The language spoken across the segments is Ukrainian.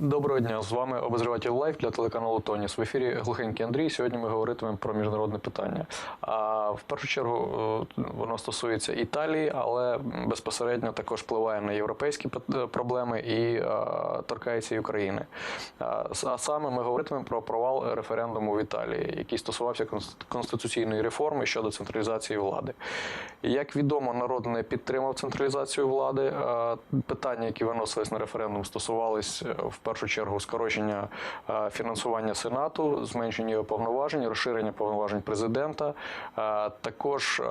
Доброго дня, з вами обозріватель Лайф для телеканалу Тоніс. В ефірі Глухенький Андрій. Сьогодні ми говоритимемо про міжнародне питання. А в першу чергу е, воно стосується Італії, але безпосередньо також впливає на європейські проблеми і е, торкається і України. А саме ми говоритимемо про провал референдуму в Італії, який стосувався конст- конституційної реформи щодо централізації влади. Як відомо, народ не підтримав централізацію влади. Е, Питання, які виносились на референдум, стосувались е, в першу чергу скорочення е, фінансування сенату, зменшення його повноважень, розширення повноважень президента. Е, Також е,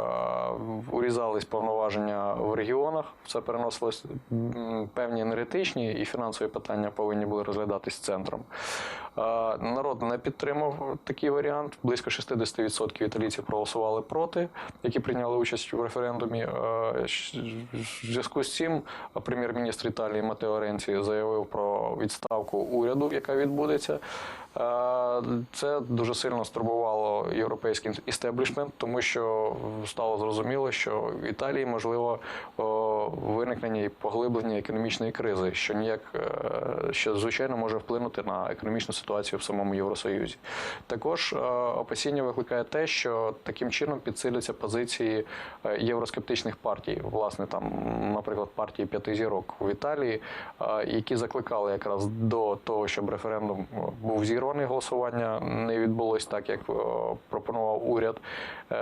урізались повноваження в регіонах. Це переносилось певні енергетичні і фінансові питання повинні були розглядатись центром. Народ не підтримав такий варіант. Близько 60% італійців проголосували проти, які прийняли участь у референдумі. В зв'язку з цим прем'єр-міністр Італії Матео Ренці заявив про відставку уряду, яка відбудеться. Е, Це дуже сильно стурбувало європейський істеблішмент, тому що стало зрозуміло, що в Італії можливо виникнення і поглиблення економічної кризи, що ніяк е, що звичайно може вплинути на економічну ситуацію в самому Євросоюзі. Також е, опасіння викликає те, що таким чином підсиляться позиції євроскептичних партій, власне, там, наприклад, партії п'яти зірок в Італії, які закликали якраз до того, щоб референдум був зірваний, голосування не відбулось так, як е, пропонував уряд. Е,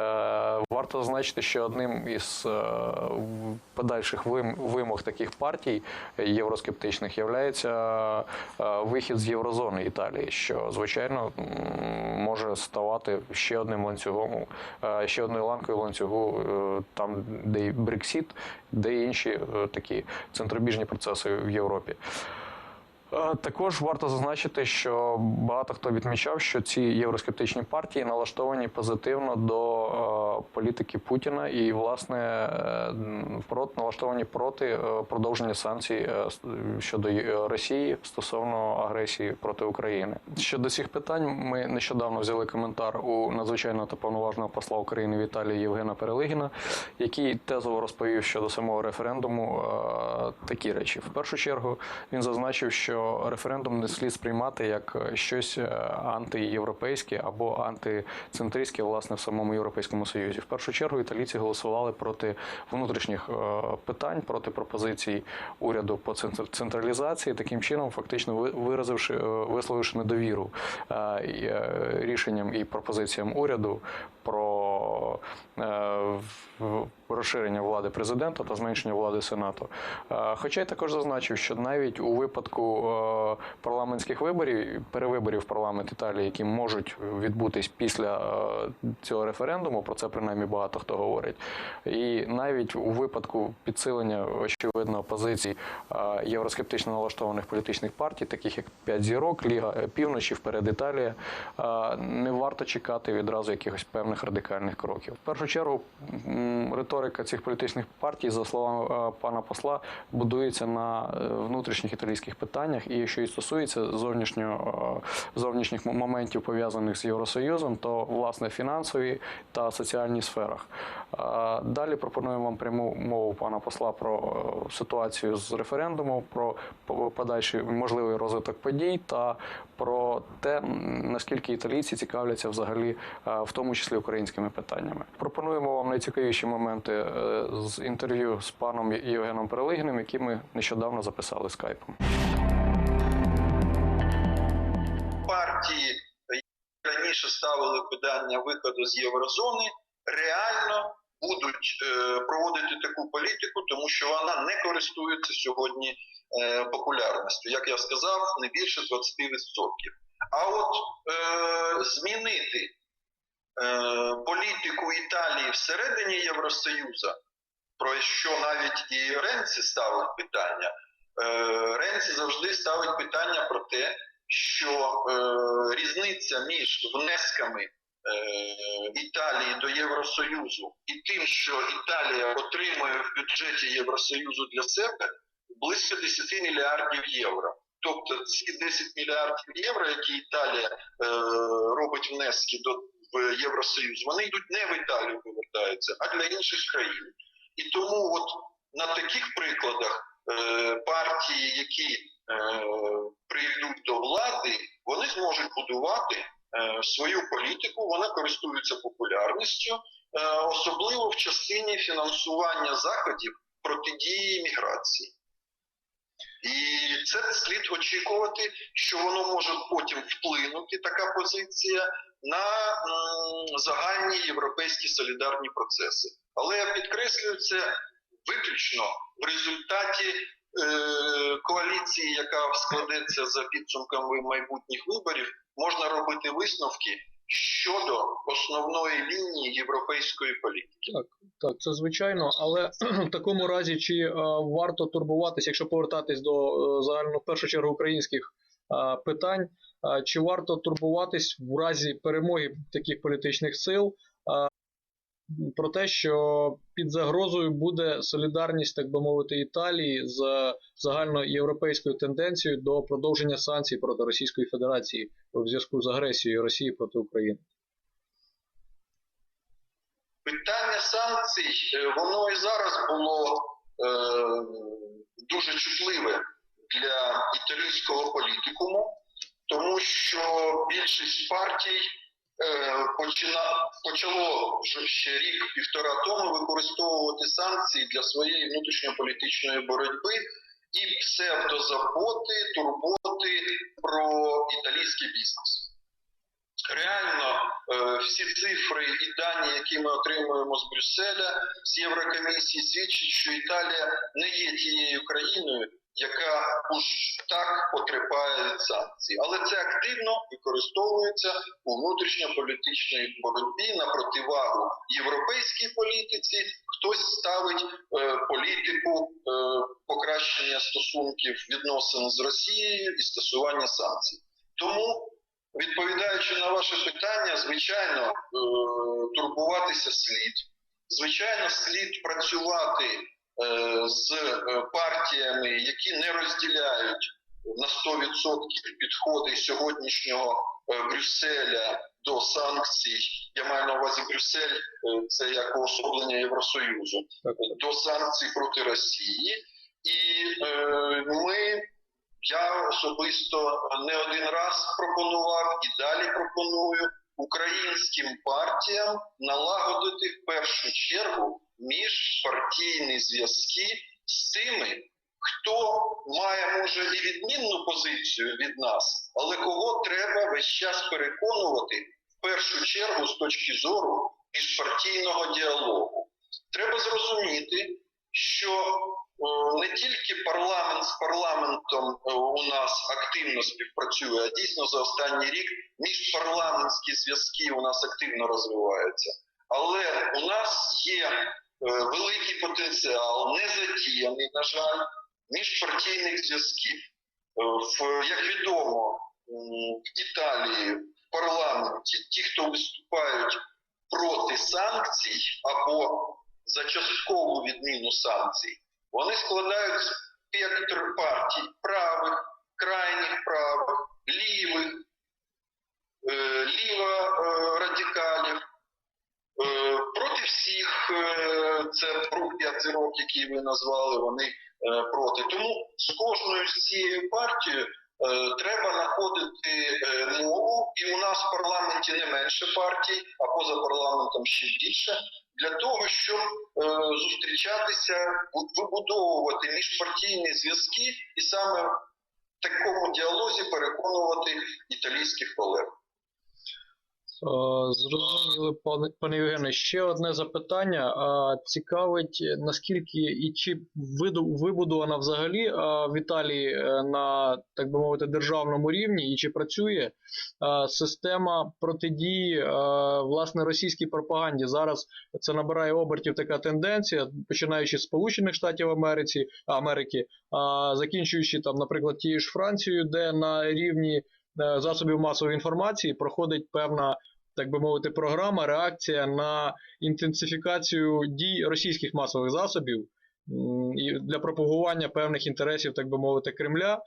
Варто зазначити, що одним із е, подальших вимог таких партій євроскептичних є вихід з єврозони Італії, що звичайно може ставати ще одним ланцюгом, ще одною ланкою ланцюгу, там де і Брексіт, де інші такі центробіжні процеси в Європі. Е, Також варто зазначити, що багато хто відмічав, що ці євроскептичні партії налаштовані позитивно до е, політики Путіна і, власне, е, проти налаштовані проти продовження санкцій щодо Росії стосовно агресії проти України. Щодо цих питань, ми нещодавно взяли коментар у надзвичайного та повноважного посла України в Євгена Перелигіна, який тезово розповів щодо самого референдуму такі речі. В першу чергу він зазначив, що референдум не слід сприймати як е, щось е, антиєвропейське або антицентристське, власне, в самому Європейському Союзі. В першу чергу італійці голосували проти внутрішніх е, питань, проти пропозицій уряду по центр- централізації, таким чином, фактично виразивши, висловивши недовіру рішенням і пропозиціям уряду про е, розширення влади президента та зменшення влади сенату. Е, Хоча я також зазначив, що навіть у випадку е, парламентських виборів, перевиборів парламент Італії, які можуть відбутись після цього референдуму, про це принаймні багато хто говорить. І навіть у випадку підсилення очевидно позицій євроскептично налаштованих політичних партій, таких як П'ять зірок, Ліга Півночі, вперед Італія, не варто чекати відразу якихось певних радикальних кроків. В першу чергу риторика цих політичних партій, за словами е, пана посла, будується на е, внутрішніх італійських питаннях, і що і стосується зовнішнього е, зовнішніх моментів пов'язаних з Євросоюзом, то власне фінансові та соціальні сферах. Далі пропонуємо вам пряму мову пана посла про ситуацію з референдумом, про по- подальший можливий розвиток подій та про те, наскільки італійці цікавляться взагалі, в тому числі українськими питаннями. Пропонуємо вам найцікавіші моменти е, з інтерв'ю з паном Євгеном Перелигіним, які ми нещодавно записали скайпом. партії які раніше ставили питання виходу з єврозони, реально будуть е, проводити таку політику, тому що вона не користується сьогодні е, популярністю. Як я сказав, не більше 20%. А от е, змінити е, політику Італії всередині Євросоюзу, про що навіть і Ренці ставить питання. Е, Ренці завжди ставить питання про те, що е, різниця між внесками е, Італії до Євросоюзу і тим, що Італія отримує в бюджеті Євросоюзу для себе, близько 10 мільярдів євро. Тобто ці 10 мільярдів євро, які Італія е, робить внески до в Євросоюз, вони йдуть не в Італію повертаються, а для інших країн. І тому, от на таких прикладах е, партії, які е, прийдуть до влади, вони зможуть будувати е, свою політику, вона користується популярністю, е, особливо в частині фінансування заходів протидії міграції. І це слід очікувати, що воно може потім вплинути, така позиція, на загальні європейські солідарні процеси. Але я підкреслюю це виключно в результаті е, коаліції, яка складеться за підсумками майбутніх виборів, можна робити висновки щодо основної лінії європейської політики. Так, це звичайно, але в такому разі чи е, варто турбуватися, якщо повертатись до е, загально в першу чергу українських е, питань, чи варто турбуватись в разі перемоги таких політичних сил про те, що під загрозою буде солідарність, так би мовити, Італії з загальноєвропейською тенденцією до продовження санкцій проти Російської Федерації у зв'язку з агресією Росії проти України? Питання санкцій, е, воно і зараз було е, дуже чутливе для італійського політикуму, тому що більшість партій почина, почало вже ще рік-півтора тому використовувати санкції для своєї внутрішньополітичної боротьби і псевдозаботи, турботи про італійський бізнес. Реально е, всі цифри і дані, які ми отримуємо з Брюсселя, з Єврокомісії, свідчать, що Італія не є тією країною, яка уж так потерпає від санкцій. Але це активно використовується у внутрішньополітичній боротьбі на противагу європейській політиці. Хтось ставить е, політику е, покращення стосунків відносин з Росією і стосування санкцій. Тому Відповідаючи на ваше питання, звичайно, е, турбуватися слід. Звичайно, слід працювати з е, партіями, які не розділяють на 100% підходи сьогоднішнього е, Брюсселя до санкцій. Я маю на увазі Брюссель, е, це як уособлення Євросоюзу до санкцій проти Росії. І е, ми я особисто не один раз пропонував і далі пропоную українським партіям налагодити в першу чергу міжпартійні зв'язки з тими, хто має може і відмінну позицію від нас, але кого треба весь час переконувати в першу чергу з точки зору міжпартійного діалогу. Треба зрозуміти, що е, не тільки парламент з парламентом е, у нас активно співпрацює, а дійсно за останній рік міжпарламентські зв'язки у нас активно розвиваються. Але у нас є великий потенціал, не задіяний, на жаль, міжпартійних зв'язків. Е, як відомо, в Італії в парламенті ті, хто виступають проти санкцій або за часткову відміну санкцій, вони складають спектр партій правих, крайніх правих, лівих, е, ліво-радикалів. Е, проти всіх е, це рух п'яти років, який ви назвали, вони е, проти. Тому з кожною з цією партією треба знаходити мову, і у нас в парламенті не менше партій, а поза парламентом ще більше, для того, щоб зустрічатися, ву- вибудовувати міжпартійні зв'язки і саме в такому діалозі переконувати італійських колег. Е, Зрозуміло, пане, Євгене. Ще одне запитання. А, Цікавить, наскільки і чи вибудована взагалі в Італії е, на, так би мовити, державному рівні, і чи працює система протидії власне російській пропаганді? Зараз це набирає обертів така тенденція, починаючи з Сполучених Штатів Америці, Америки, а, закінчуючи там, наприклад, тією ж Францією, де на рівні е, засобів масової інформації проходить певна, так би мовити, програма, реакція на інтенсифікацію дій російських масових засобів для пропагування певних інтересів, так би мовити, Кремля.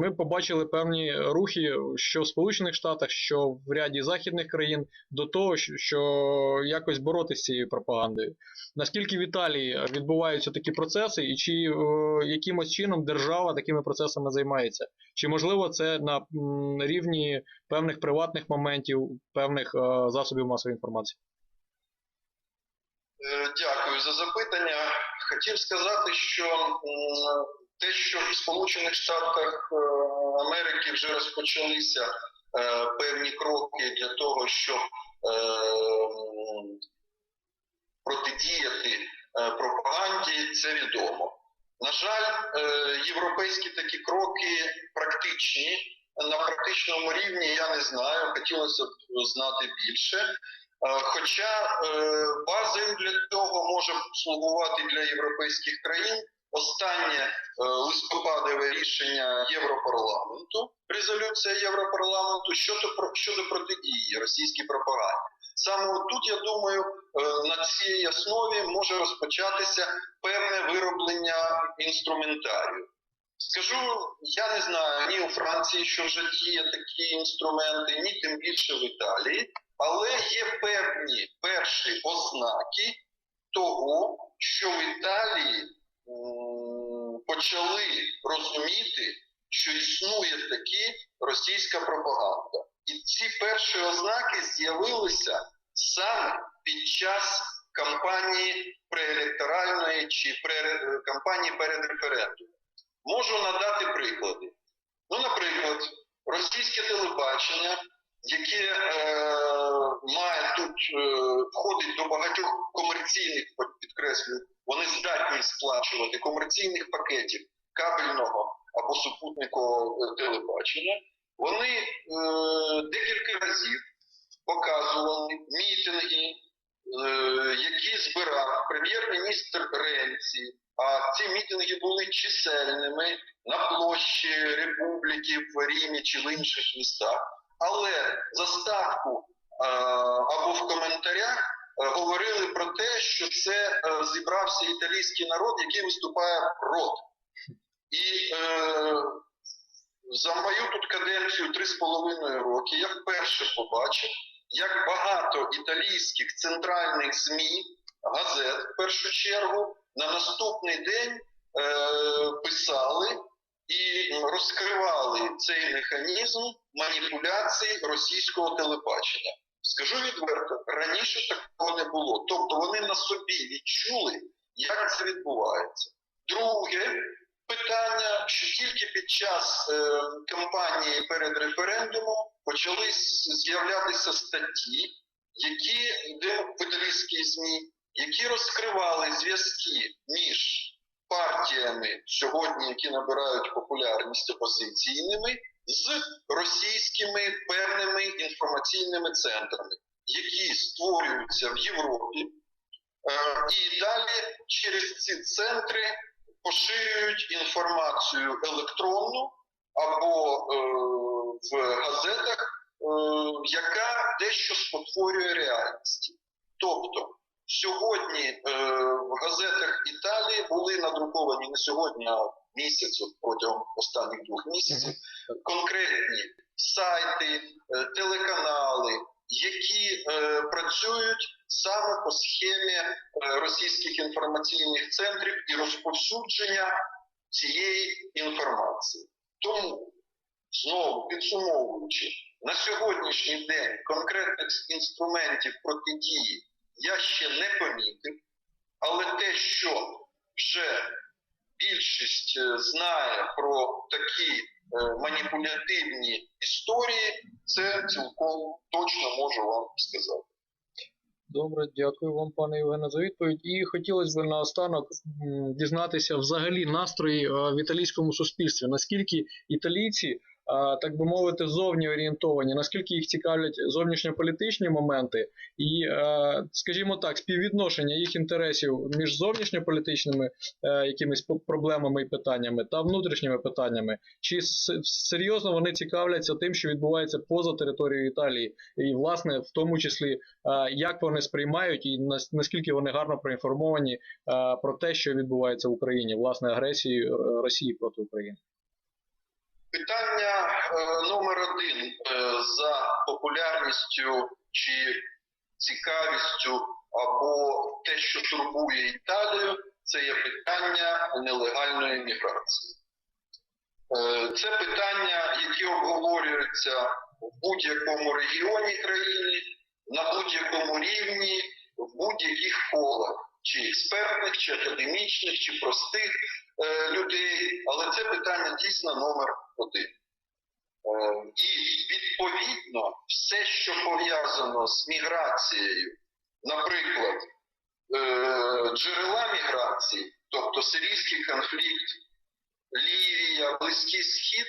Ми побачили певні рухи, що в Сполучених Штатах, що в ряді західних країн, до того, що- якось боротися з цією пропагандою. Наскільки в Італії відбуваються такі процеси, і чи е, якимось чином держава такими процесами займається? Чи можливо це на рівні певних приватних моментів, певних е, засобів масової інформації? Е, Дякую за запитання. Хотів сказати, що те, що в Сполучених Штатах е, Америки вже розпочалися е, певні кроки для того, щоб е, протидіяти е, пропаганді, це відомо. На жаль, е, європейські такі кроки практичні. На практичному рівні я не знаю, хотілося б знати більше. Е, Хоча е, базою для цього може слугувати для європейських країн останнє е, листопадове рішення Європарламенту, резолюція Європарламенту щодо щодо протидії російській пропаганді. Саме тут я думаю, на цій основі може розпочатися певне вироблення інструментарію. Скажу, я не знаю ні у Франції, що вже діє такі інструменти, ні тим більше в Італії, але є певні перші ознаки того, що в Італії почали розуміти, що існує таки російська пропаганда. І ці перші ознаки з'явилися саме під час кампанії преелекторальної чи пре- кампанії перед референдумом. Можу надати приклади. Ну, наприклад, російське телебачення, яке е, має тут е, входить до багатьох комерційних, підкреслюю, вони здатні сплачувати комерційних пакетів кабельного або супутникового телебачення. Вони е, декілька разів показували мітинги, е, які збирав прем'єр-міністр Ренці. А ці мітинги були чисельними на площі Республіки в Римі чи в інших містах. Але за ставку е, або в коментарях е, говорили про те, що це е, зібрався італійський народ, який виступає проти. І е, за мою тут каденцію три з половиною роки я вперше побачив, як багато італійських центральних ЗМІ, газет в першу чергу, на наступний день е, писали і розкривали цей механізм маніпуляцій російського телебачення. Скажу відверто, раніше такого не було. Тобто вони на собі відчули, як це відбувається. Друге питання, що тільки під час е, кампанії перед референдумом почали з'являтися статті, які де ЗМІ, які розкривали зв'язки між партіями сьогодні, які набирають популярність опозиційними, з російськими певними інформаційними центрами, які створюються в Європі, е, і далі через ці центри поширюють інформацію електронну або е, в газетах, е, яка дещо спотворює реальність. Тобто сьогодні е, в газетах Італії були надруковані не сьогодні, а місяць от протягом останніх двох місяців конкретні сайти, е, телеканали, які е, працюють саме по схемі е, російських інформаційних центрів і розповсюдження цієї інформації. Тому, знову підсумовуючи, на сьогоднішній день конкретних інструментів протидії я ще не помітив, але те, що вже більшість е, знає про такі е, маніпулятивні історії, це цілком точно можу вам сказати. Добре, дякую вам, пане Євгене, за відповідь. І хотілося б наостанок дізнатися взагалі настрої в італійському суспільстві. Наскільки італійці так би мовити, зовні орієнтовані, наскільки їх цікавлять зовнішньополітичні моменти, і, е, скажімо так, співвідношення їх інтересів між зовнішньополітичними е, якимись проблемами і питаннями та внутрішніми питаннями, чи серйозно вони цікавляться тим, що відбувається поза територією Італії, і власне в тому числі е, як вони сприймають і наскільки вони гарно проінформовані про те, що відбувається в Україні, власне, агресії е, Росії проти України. Питання е, номер один е, за популярністю чи цікавістю або те, що турбує Італію, це є питання нелегальної міграції. Е, Це питання, яке обговорюється в будь-якому регіоні країни, на будь-якому рівні, в будь-яких колах, чи експертних, чи академічних, чи простих е, людей. Але це питання дійсно номер один. Е, І відповідно все, що пов'язано з міграцією, наприклад, е, джерела міграції, тобто сирійський конфлікт, Лівія, Близький Схід,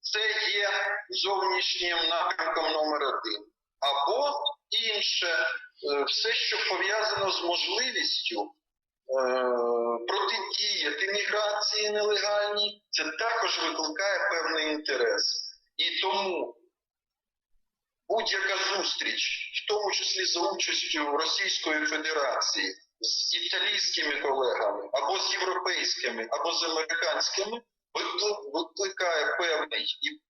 це є зовнішнім напрямком номер один. Або інше, все, що пов'язано з можливістю е, протидіяти міграції нелегальній, це також викликає певний інтерес. І тому будь-яка зустріч, в тому числі за участю Російської Федерації з італійськими колегами, або з європейськими, або з американськими, викликає певний і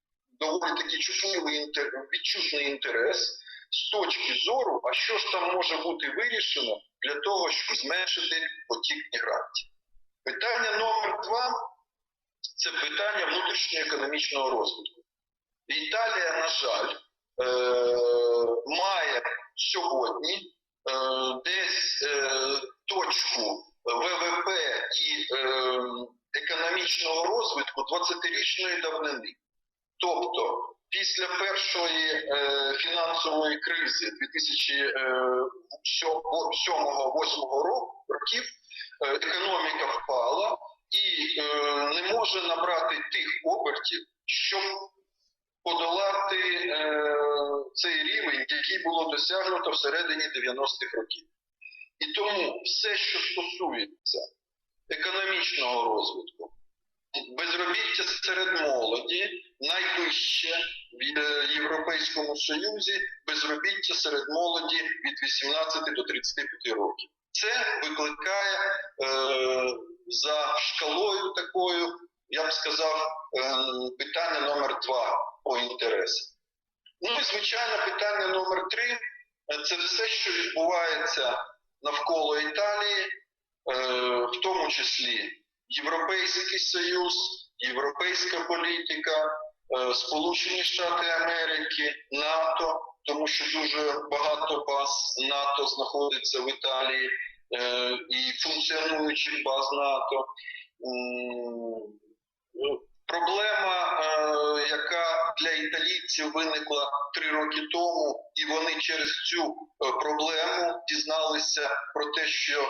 доволі таки чутливий відчутний інтерес з точки зору, а що ж там може бути вирішено для того, щоб зменшити потік мігрантів. Питання номер два це питання внутрішньоекономічного розвитку. Італія, на жаль, е, має сьогодні е, десь е, точку ВВП і е, економічного розвитку 20-річної давнини. Тобто, після першої е, фінансової кризи 2007-2008 років е, економіка впала і е, не може набрати тих обертів, щоб подолати е, цей рівень, який було досягнуто всередині 90-х років. І тому все, що стосується економічного розвитку, безробіття серед молоді найвище в е, Європейському Союзі, безробіття серед молоді від 18 до 35 років. Це викликає е, за шкалою такою, я б сказав, е, питання номер два по інтересам. Ну і звичайно, питання номер три е, це все, що відбувається навколо Італії, е, в тому числі Європейський Союз, європейська політика, е, Сполучені Штати Америки, НАТО, тому що дуже багато баз НАТО знаходиться в Італії е, і функціонуючих баз НАТО. Проблема, е, яка для італійців виникла три роки тому, і вони через цю е, проблему дізналися про те, що е,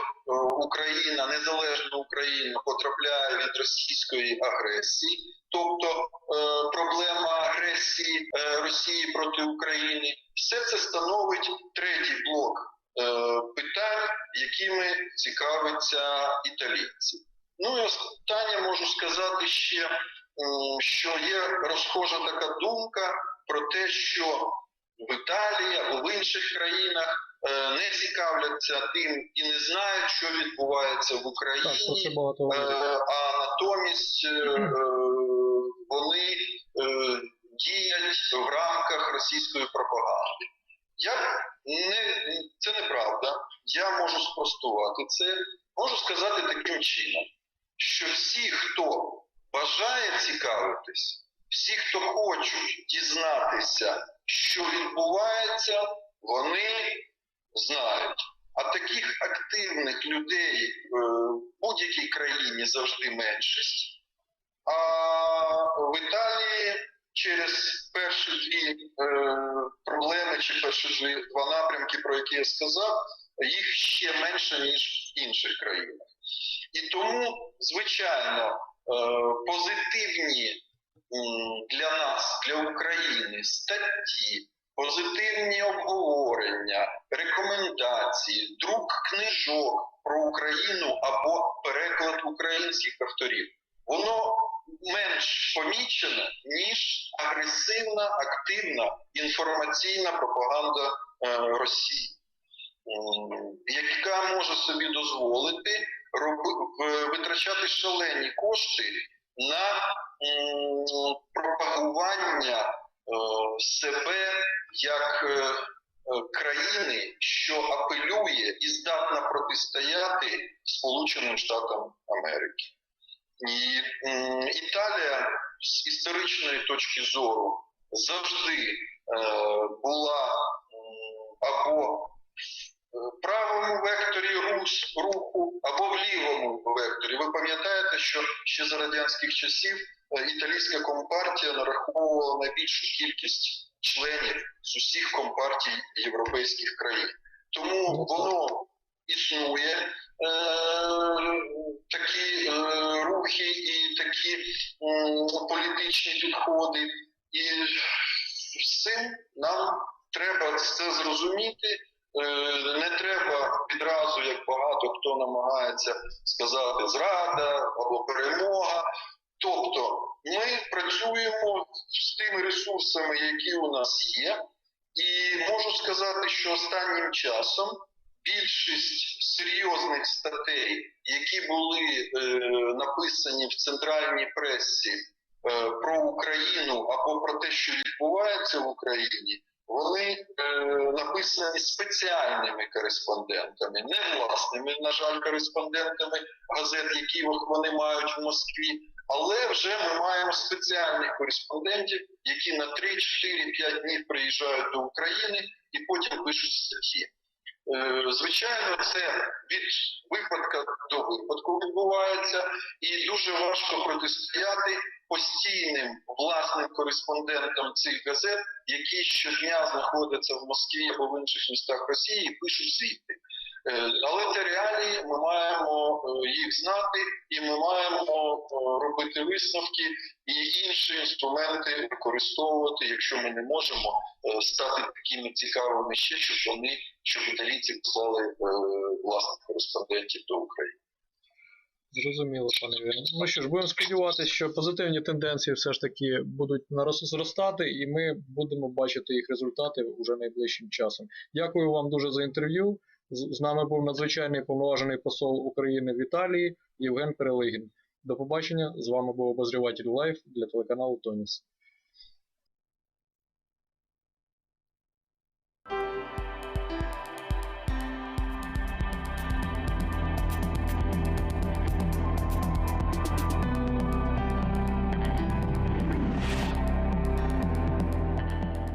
Україна, незалежна Україна, потрапляє від російської агресії, тобто проблема агресії Росії проти України, все це становить третій блок питань, якими цікавиться італійці. Ну і останнє можу сказати ще, що є розхожа така думка про те, що в Італії або в інших країнах е, не цікавляться тим і не знають, що відбувається в Так, Україні, багато Е, а натомість е, е, вони е, діять в рамках російської пропаганди. Я не, це неправда. Я можу спростувати це. Можу сказати таким чином, що всі, хто бажає цікавитись, всі, хто хочуть дізнатися, що відбувається, вони знають. А таких активних людей е, в будь-якій країні завжди меншість. А в Італії через перші дві е, проблеми чи перші два напрямки, про які я сказав, їх ще менше ніж в інших країнах. І тому, звичайно, позитивні для нас, для України, статті, позитивні обговорення, рекомендації, друк книжок про Україну або переклад українських авторів, воно менш помічене, ніж агресивна, активна інформаційна пропаганда е, Росії, яка може собі дозволити витрачати шалені кошти на пропагування е, себе як е, е, країни, що апелює і здатна протистояти Сполученим Штатам Америки. І Італія з історичної точки зору завжди е, була або правому векторі рус, руху, або в лівому векторі. Ви пам'ятаєте, що ще за радянських часів е, італійська компартія нараховувала найбільшу кількість членів з усіх компартій європейських країн. Тому воно існує е, такі е, рухи і такі м, політичні підходи, і з цим нам треба це зрозуміти. Е, Не треба відразу, як багато хто намагається сказати зрада або перемога. Тобто ми працюємо з тими ресурсами, які у нас є, і можу сказати, що останнім часом більшість серйозних статей, які були е, написані в центральній пресі е, про Україну або про те, що відбувається в Україні, вони е, написані спеціальними кореспондентами, не власними, на жаль, кореспондентами газет, які вони мають в Москві. Але вже ми маємо спеціальних кореспондентів, які на 3, 4, 5 днів приїжджають до України і потім пишуть статті. Е, Звичайно, це від випадка до випадку відбувається, і дуже важко протистояти постійним власним кореспондентам цих газет, які щодня знаходяться в Москві або в інших містах Росії і пишуть звідти. Е, Але це реалії, ми маємо е, їх знати, і ми маємо е, робити висновки і інші інструменти використовувати, якщо ми не можемо стати такими цікавими ще, щоб вони, щоб італійці послали власних кореспондентів до України. Зрозуміло, пане Євгене. Ну що ж, будемо сподіватися, що позитивні тенденції все ж таки будуть зростати, і ми будемо бачити їх результати уже найближчим часом. Дякую вам дуже за інтерв'ю. З нами був надзвичайний повноважений посол України в Італії Євген Перелигін. До побачення. З вами був обозріватель Лайф для телеканалу Тоніс.